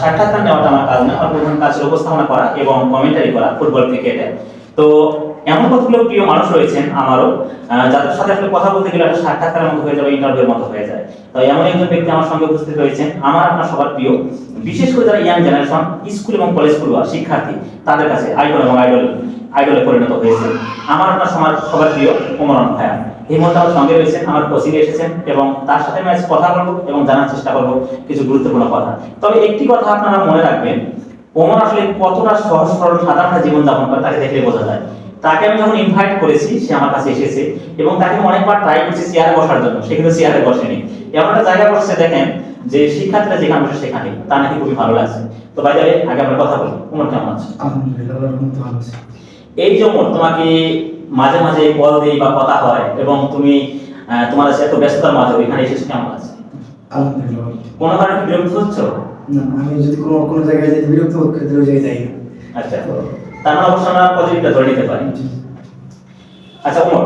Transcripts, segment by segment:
সাক্ষাৎকার নেওয়াটা আমার কাজ না, আমার প্রধান উপস্থাপনা করা এবং কমেন্টারি করা ফুটবল ক্রিকেটে তো এমন কতগুলো প্রিয় মানুষ রয়েছেন আমারও যাদের সাথে আসলে কথা বলতে গেলে একটা সাক্ষাৎকারের মতো হয়ে যাবে ইন্টারভিউর মতো হয়ে যায়। তো এমন একজন ব্যক্তি আমার সঙ্গে উপস্থিত হয়েছেন আমার আপনার সবার প্রিয়। বিশেষ করে যারা ইয়াং জেনারেশন স্কুল এবং কলেজ পড়ুয়া, শিক্ষার্থী, তাদের কাছে আইডল এবং আইডল আইডলে পরিণত হয়েছে আমার আপনার সবার প্রিয় ওমরান ভাইয়া। এই মুহূর্তে আমার সঙ্গে রয়েছেন আমার কোচিং এসেছেন এবং তার সাথে আমি কথা বলব এবং জানার চেষ্টা করব কিছু গুরুত্বপূর্ণ কথা। তবে একটি কথা আপনারা মনে রাখবেন, ওমর আসলে কতটা সহজ সরল সাধারণ জীবন যাপন করে তাকে দেখলে বোঝা যায়। তাকে আমি যখন ইনভাইট করেছি, সে আমার কাছে এসেছে এবং তাকে অনেকবার ট্রাই করছি চেয়ারে বসার জন্য, সে কিন্তু চেয়ারে বসেনি। এমন একটা জায়গা বসছে দেখেন যে শিক্ষার্থীরা যেখানে বসে সেখানে, তা নাকি খুবই ভালো লাগছে। তো বাইরে আগে আমরা কথা বলি। ওমর কেমন আছে? আলহামদুলিল্লাহ ভালো আছি। এই যে তোমাকে মাঝে মাঝে কল দিই বা কথা হয় এবং তুমি তোমার কাছে এত ব্যস্ততার মাঝে এখানে এসেছ কেমন আছে। কোনো কারণে বিরক্ত হচ্ছ? না আমি যদি কোনো কোনো জায়গায় যেতে বিরক্ত তাহলে ওই জায়গায় যাই আচ্ছা তার মানে অবশ্য আমরা পজিটিভটা ধরে নিতে পারি। আচ্ছা ওমর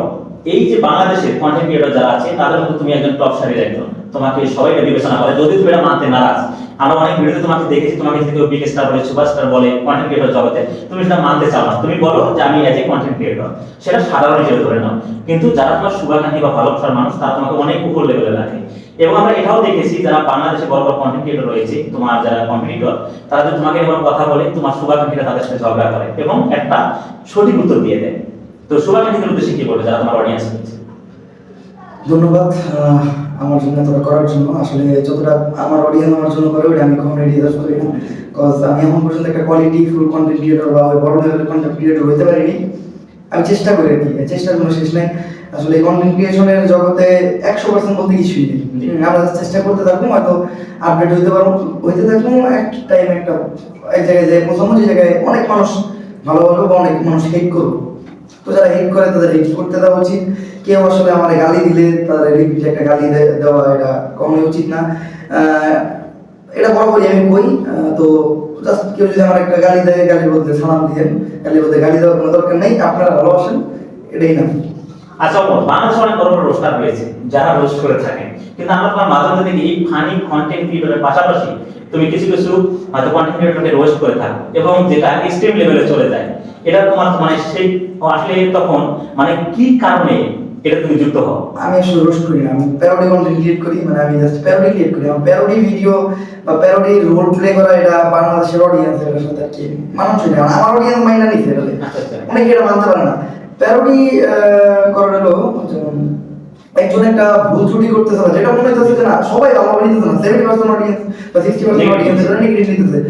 এই যে বাংলাদেশের কন্টেন্ট ক্রিয়েটর যারা আছে তাদের মধ্যে তুমি একজন টপ সারির একজন। তোমাকে সবাই বিবেচনা করে যদি তুমি এটা মানতে নারাজ আমরা অনেক ভিডিওতে তোমাকে দেখেছি, তোমাকে যদি কেউ বিগ স্টার বলে সুপারস্টার বলে কন্টেন্ট ক্রিয়েটর জগতে। তুমি সেটা মানতে চাও না। তুমি বলো যে আমি এজ এ কন্টেন্ট ক্রিয়েটর সেটা সাধারণ হিসেবে ধরে নাও। কিন্তু যারা তোমার শুভাকাঙ্ক্ষী বা ভালোবাসার মানুষ, তারা তোমাকে অনেক উপর লেভেলে রাখে। এবং আমরা এটাও দেখেছি, যারা বাংলাদেশে বড় বড় কন্টেন্ট ক্রিয়েটর রয়েছে, তোমার যারা কম্পিটিটর তারা যদি তোমাকে এবার কথা বলে, তোমার শুভাকাঙ্ক্ষীরা তাদের সাথে ঝগড়া করে এবং একটা সঠিক উত্তর দিয়ে দেয়। তো শুভাকাঙ্ক্ষীদের উদ্দেশ্যে কি বলবে যারা তোমার অডিয়েন্স রয়েছে? ধন্যবাদ আমার জন্য এতটা করার জন্য। আসলে যতটা আমার অডিয়েন্স আমার জন্য করে ওটা আমি কখনো রিজার্ভ করি না। কজ আমি এখন পর্যন্ত একটা কোয়ালিটি ফুল কন্টেন্ট ক্রিয়েটর বা ওই বড় লেভেলের কন্টেন্ট ক্রিয়েটর হতে পারিনি। আমি চেষ্টা করি আর কি, এই চেষ্টার কোনো শেষ নাই। আসলে কন্টেন্ট ক্রিয়েশনের জগতে একশো পার্সেন্ট বলতে কিছুই নেই। আমরা চেষ্টা করতে থাকব হয়তো আপডেট হইতে পারব, হইতে থাকব এক টাইম একটা, এক জায়গায় যে পৌঁছাবো যে জায়গায় অনেক মানুষ ভালো বলব বা অনেক মানুষ হেট করব। হেট করে, তাদের হেট করতে দেওয়া উচিত। কেউ আসলে আমার গালি দিলে, তাদের রিপিট একটা গালি দেওয়া এটা কখনোই উচিত না। এটা বরাবরই আমি কই তো জাস্ট কেউ যদি আমার একটা গালি দেয় গালি বলতে সালাম গালি বলতে গালি দেওয়ার কোনো দরকার নেই, আপনারা ভালোবাসেন এটাই না। আচ্ছা বাংলাদেশে অনেক বড় বড় রোস্টার রয়েছে যারা রোস্ট করে থাকেন। কিন্তু আমরা তোমার মাঝে মধ্যে ফানি কন্টেন্ট ক্রিয়েটরের পাশাপাশি তুমি কিছু কিছু হয়তো কন্টেন্ট রোস্ট করে থাকো, এবং যেটা এক্সট্রিম লেভেলে চলে যায়। এটা তোমার মানে সেই আসলে তখন মানে কি কারণে এটা তুমি যুক্ত হও? আমি আসলে রোস্ট করি না আমি প্যারোডি কন্টেন্ট ক্রিয়েট করি মানে আমি জাস্ট প্যারোডি ক্রিয়েট করি। আমার প্যারোডি ভিডিও বা প্যারোডি রোল প্লে করা এটা বাংলাদেশের অডিয়েন্সের সাথে আর কি মানুষই না আমার অডিয়েন্স মাইন্ডা নিচ্ছে এটা আচ্ছা আচ্ছা। অনেকে এটা মানতে পারে না। প্যারোডি করার হলো একজন একটা ভুল ত্রুটি করতেছে না যেটা মনে হচ্ছে যে না সবাই ভালো নিতেছে না সেভেন্টি পার্সেন্ট অডিয়েন্স বা সিক্সটি পার্সেন্ট অডিয়েন্স এটা নেগেটিভ নিতেছে।